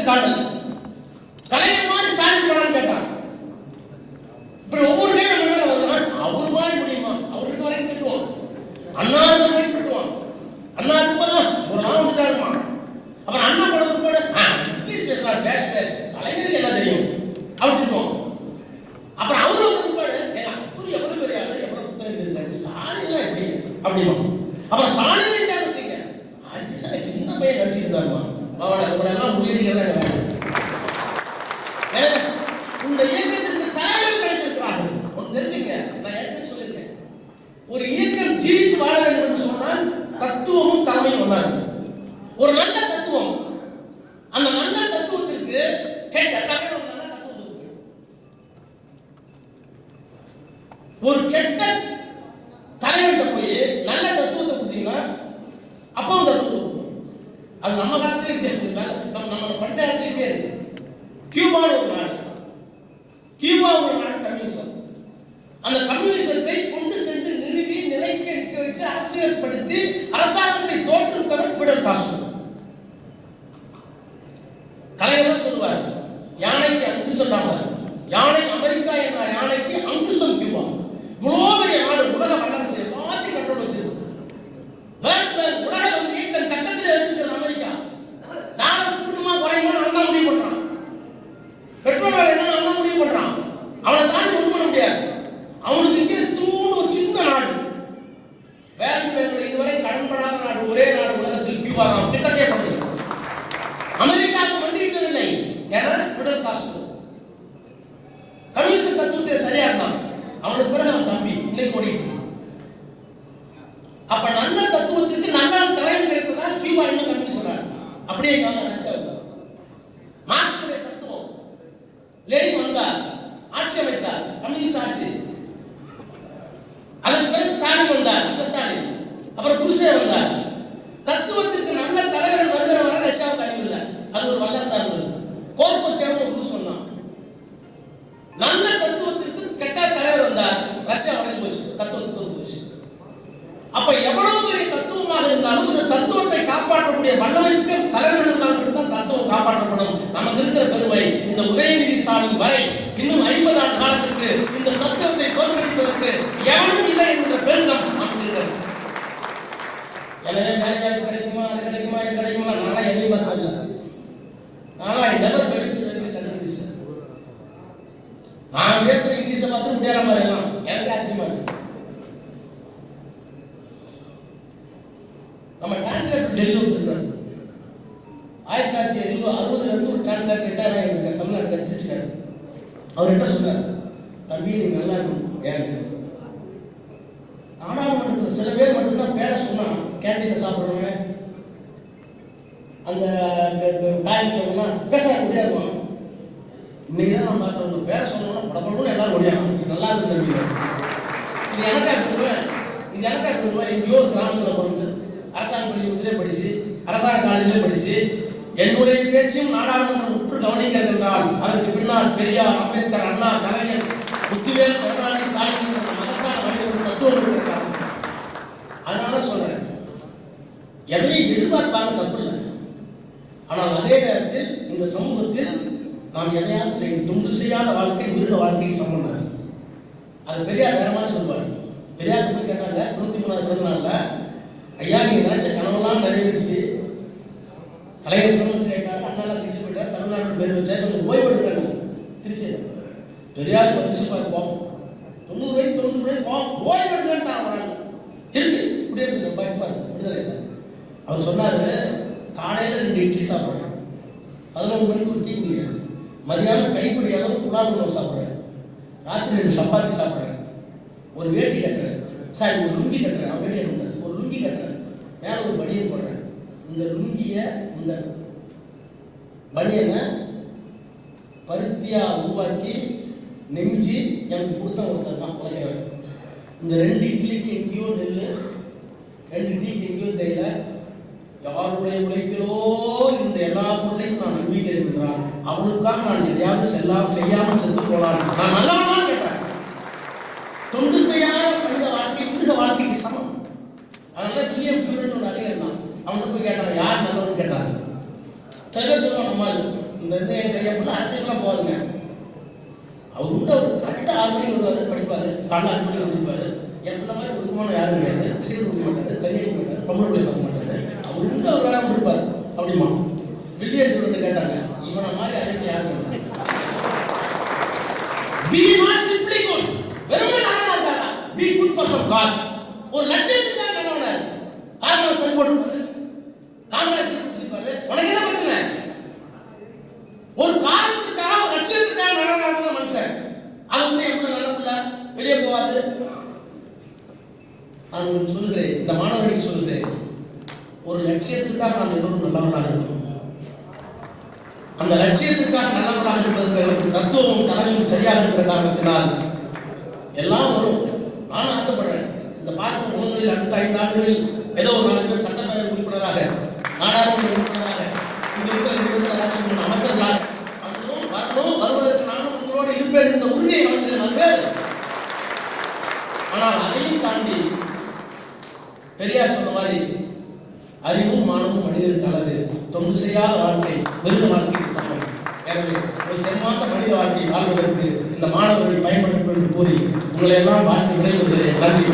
எடுத்து காட்டல கலைஞர் மாதிரி ஸ்டாலின் போனான்னு கேட்டான். இப்படி ஒவ்வொரு நேரம் நம்ம மேல வருவான் அவர் மாதிரி முடியுமா? அவர் வரைக்கும் திட்டுவான். அண்ணா இருக்க வரைக்கும் திட்டுவான். அண்ணா இருக்கும்போது ஒரு நாள் வந்துட்டாருமா அப்புறம் அண்ணா படம் கூட இங்கிலீஷ் பேசலாம் டேஷ் டேஷ். கலைஞருக்கு என்ன தெரியும்? அவர் திட்டுவான். அப்புறம் அவரு வந்து பிற்பாடு ஏங்க அவரு எவ்வளவு பெரிய ஆளு எவ்வளவு புத்தகம் இருக்காரு ஸ்டாலின் எப்படி? அப்படிமா அப்புறம் ஸ்டாலின் என்ன வச்சுங்க என்னங்க சின்ன பையன் நடிச்சிருந்தாருமா அவனை அவரெல்லாம் முறியடிக்கிறதா வேலை எனவே, இந்த இயக்கத்திற்கு தலைவர் கிடைத்திருக்கிறார்கள் ஒன்று தெரிஞ்சுங்க நான் ஏற்கனவே சொல்லியிருக்கேன் ஒரு இயக்கம் ஜீவித்து வாழ வேண்டும் என்று சொன்னால் தத்துவமும் தலைமையும் ஒன்றா இருக்கு ஒரு நல்ல தத்துவம் அந்த நல்ல தத்துவத்திற்கு கெட்ட தலைவர் ஒரு நல்ல தத்துவம் இருக்கு ஒரு கெட்ட தலைவர்கிட்ட போய் நல்ல தத்துவத்தை கொடுத்தீங்கன்னா அப்பவும் தத்துவத்தை கொடுக்கும் அது நம்ம காலத்துல வித்தியாசம் நம்ம நம்ம படிச்ச காலத்துல இருக்கு கியூபான்னு ஒரு நாடு. கியூபா ஒரு நாடு கம்யூனிசம். அந்த கம்யூனிசத்தை கொண்டு சென்று நிறுவி நிலைக்க வச்சு அரசியல்படுத்தி அரசாங்கத்தை தோற்றுவித்தவன் பிடல் காசு அவனுக்கு இங்கே தூண்டு ஒரு சின்ன நாடு. வேர்ல்ட் வேலை இதுவரை கடன்படாத நாடு ஒரே நாடு உலகத்தில் கியூபா திட்டத்தை பண்ணுது அமெரிக்காவுக்கு இல்லை ஏன்னா மிடில் கிளாஸ் கம்யூனிஸ்ட் தத்துவத்தை சரியா இருந்தான். அவனுக்கு பிறகு அவன் தம்பி இன்னைக்கு ஓடிட்டு அப்ப நல்ல தத்துவத்திற்கு நல்ல தலைவன் கிடைத்ததால் கியூபா இன்னும் கம்யூனிஸ்ட் சொல்றாங்க அப்படியே கால ரஷ்யாவில் மார்க்சுடைய தத்துவம் லெனின் வந்தார் ஆட்சி அமைத்தார் கம்யூனிஸ்ட் ஆட்சி அதற்கு பிறகு ஸ்டாலின் வந்தார் இந்த ஸ்டாலின் இருந்தார் தத்துவத்திற்கு நல்ல தலைவர்கள் வருகிற வரை ரஷ்யாவுக்கு அழிவில்லை அது ஒரு வல்ல சார்ந்தது கோர்போச்சேவும் ஒரு புருஷ் நல்ல தத்துவத்திற்கு கெட்ட தலைவர் வந்தார். ரஷ்யா உடஞ்சு போச்சு தத்துவத்துக்கு வந்து போச்சு அப்ப எவ்வளவு பெரிய தத்துவமாக இருந்தாலும் இந்த தத்துவத்தை காப்பாற்றக்கூடிய வல்லமைக்க தலைவர்கள் இருந்தால் மட்டும்தான் தத்துவம் காப்பாற்றப்படும். நமக்கு இருக்கிற பெருமை. இந்த உதயநிதி ஸ்டாலின் வரை இன்னும் ஐம்பது ஆண்டு காலத்திற்கு இந்த தத்துவத்தை தோற்கடிப்பதற்கு எவனும் இல்லை என்கிற பெருந்தம் நமக்கு இருக்கிறது எனவே வேலை வாய்ப்பு கிடைக்குமா அது கிடைக்குமா இது கிடைக்குமா நானா எதையும் பார்த்ததில்ல நானா I never believe to this English நான் பேசுற இங்கிலீஷை பார்த்து முடியாத மாதிரி எல்லாம். எனக்கு ஆச்சரியமா இருக்கு. நம்ம டிரான்ஸ்லேட்டர் டெல்லி இருக்காரு ஆயிரத்தி தொள்ளாயிரத்தி எழுபது அறுபதுல இருந்து ஒரு டிரான்ஸ்லேட்டர் ரிட்டையர் ஆகிருக்காரு தமிழ்நாட்டுக்கு திருச்சிக்காரு. அவர் என்ன சொன்னார் தம்பி நீ நல்லா இருக்கும் ஏன் நாடாளுமன்றத்தில் சில பேர் மட்டும்தான் பேரை சொன்னா கேன்டீனில் சாப்பிட்றவங்க அந்த டாய்லெட்லாம் பேச முடியாது இன்னைக்கு தான் நம்ம பார்த்தேன் உங்க பேரை சொன்னோம்னா படப்படணும் எல்லாரும் ஓடியாங்க இது நல்லா இருக்கு தம்பி இது எனக்கா இருக்குவேன் இது எனக்கா இருக்குவேன் எங்கேயோ ஒரு கிராமத்தில் பிறந்து அரசாங்க பள்ளிக்கூடத்திலே படிச்சு அரசாங்க காலேஜிலே படிச்சு என்னுடைய பேச்சையும் நாடாளுமன்றம் உற்று கவனிக்கிறது என்றால் அதற்கு பின்னால் பெரியார் அம்பேத்கர் அண்ணா கலைஞர் நாம் எதையாவது செய்யும் தொண்டு செய்யாத வாழ்க்கை மிருக வாழ்க்கைக்கு சம்பந்தம் அது பெரியார் வேற மாதிரி சொல்லுவார். பெரியார் போய் கேட்டாங்க தொண்ணூத்தி மூணாவது பிறந்த ஐயா நீங்க நினைச்ச கனவெல்லாம் நிறைவேறிச்சு கலைஞர் முதலமைச்சர் ஆயிட்டார் அண்ணாலாம் செஞ்சு போயிட்டார் தமிழ்நாடு பேர் வச்சார் கொஞ்சம் ஓய்வு எடுக்கிறாங்க திருச்சி பெரியார் வந்துச்சு பாரு கோபம் தொண்ணூறு வயசு தொண்ணூறு வயசு கோபம் ஓய்வு எடுக்கன்ட்டான் அவரால் இருக்கு. குடியரசு தினம் பாய்ச்சி விடுதலை அவர் சொன்னாரு காலையில் ரெண்டு இட்லி சாப்பிட்றேன் பதினொன்று மணிக்கு ஒரு டீ குடிக்கிறேன். மதியானம் கைப்படி அளவு குடால் உணவு சாப்பிட்றேன் ராத்திரி ரெண்டு சப்பாத்தி சாப்பிட்றேன் ஒரு வேட்டி கட்டுறேன் சாரி ஒரு லுங்கி கட்டுறேன் அவன் வேட்டி கட்டுறேன் ஒரு லுங்கி கட்டுறேன் மேலே ஒரு பனியன் போடுறேன் இந்த லுங்கியை இந்த பனியனை பருத்தியாக உருவாக்கி நெஞ்சு எனக்கு கொடுத்த ஒருத்தர் நான் உழைக்கிறவன் இந்த ரெண்டு இட்லிக்கு எங்கேயோ நெல் ரெண்டு டீக்கு எங்கேயோ தெரியல யாருடைய உழைப்பிலோ இந்த எல்லா பொருளையும் நான் நம்பிக்கிறேன் என்றால் அவனுக்காக நான் எதையாவது செல்லாம் செய்யாமல் செத்து போலாம் நான் நல்லவனா கேட்டேன் தொண்டு செய்யாத மனித வாழ்க்கை மிருக வாழ்க்கைக்கு சமம். அதனால வில்லியம் பியூரன் ஒரு அறிஞர் தான் அவனுக்கு போய் கேட்டாங்க யார் நல்லவன் கேட்டாங்க. சில பேர் சொல்லுவாங்க நம்மால் இந்த இந்த என் கையப்பெல்லாம் அரசியல்லாம் போகாதுங்க. அவர் உண்டு ஒரு கரெக்டாக ஆறு மணிக்கு வருவார் படிப்பார். காலைல அஞ்சு மணிக்கு வந்திருப்பாரு. என் பிள்ளை மாதிரி ஒதுக்கமான யாரும் கிடையாது. சீர் கொடுக்க மாட்டாரு தண்ணி அடிக்க மாட்டாரு பொம்பளை பார்க்க மாட்டாரு அவர் உண்டு அவர் வேலை இருப்பார் அப்படிமா வில்லியன் வந்து கேட்டாங்க இவனை மாதிரி அழைச்சி யாரும் பி நாட் சிம்பிளி குட் வெறும் வெறுமனே நல்லவனா இருக்காரா? Be good for some cause. ஒரு லட்சியத்துக்காக நல்லவனா இரு. காங்கிரஸ் சரி போட்டுப்பாரு. காங்கிரஸ் பிடிச்சிருப்பாரு. உனக்கு என்ன பிரச்சனை? ஒரு காரணத்துக்காக ஒரு லட்சியத்துக்காக நல்லவனா இருந்தா மனுஷன். அது வந்து எப்படி நல்ல பிள்ளை வெளியே போவாது நான் உங்களுக்கு சொல்லுகிறேன் இந்த மாணவர்களுக்கு சொல்லுகிறேன் ஒரு லட்சியத்துக்காக நாம் எல்லோரும் நல்லவனாக இருக்கணும் அந்த லட்சியத்திற்காக நல்லவர்களாக இருப்பதற்கு தத்துவமும் தலைமையும் சரியாக இருக்கிற காரணத்தினால் எல்லாம் வரும். நான் ஆசைப்படுறேன். இந்த பார்க்க குணங்களில் அடுத்த ஐந்து ஆண்டுகளில் ஏதோ ஒரு நாலு பேர் சட்டப்பேரவை உறுப்பினராக நாடாளுமன்ற உறுப்பினராக இங்கே இருக்கிற இருக்கிற ஆட்சி அமைச்சர்களாக வரணும் வரணும் வருவதற்கு நானும் உங்களோடு இருப்பேன் என்ற உறுதியை வழங்குகிறேன். அது ஆனால் அதையும் தாண்டி பெரியார் சொன்ன மாதிரி அறிவும் மானமும் மனிதருக்கு அழகு தொண்டு செய்யாத வாழ்க்கை மிருக வாழ்க்கைக்கு சமம். எனவே ஒரு செம்மாந்த மனித வாழ்க்கை வாழ்வதற்கு இந்த மாணவர்களை பயன்படுத்தும் என்று கூறி உங்களை எல்லாம் வாழ்த்து விடைபெறுகிறேன். நன்றி.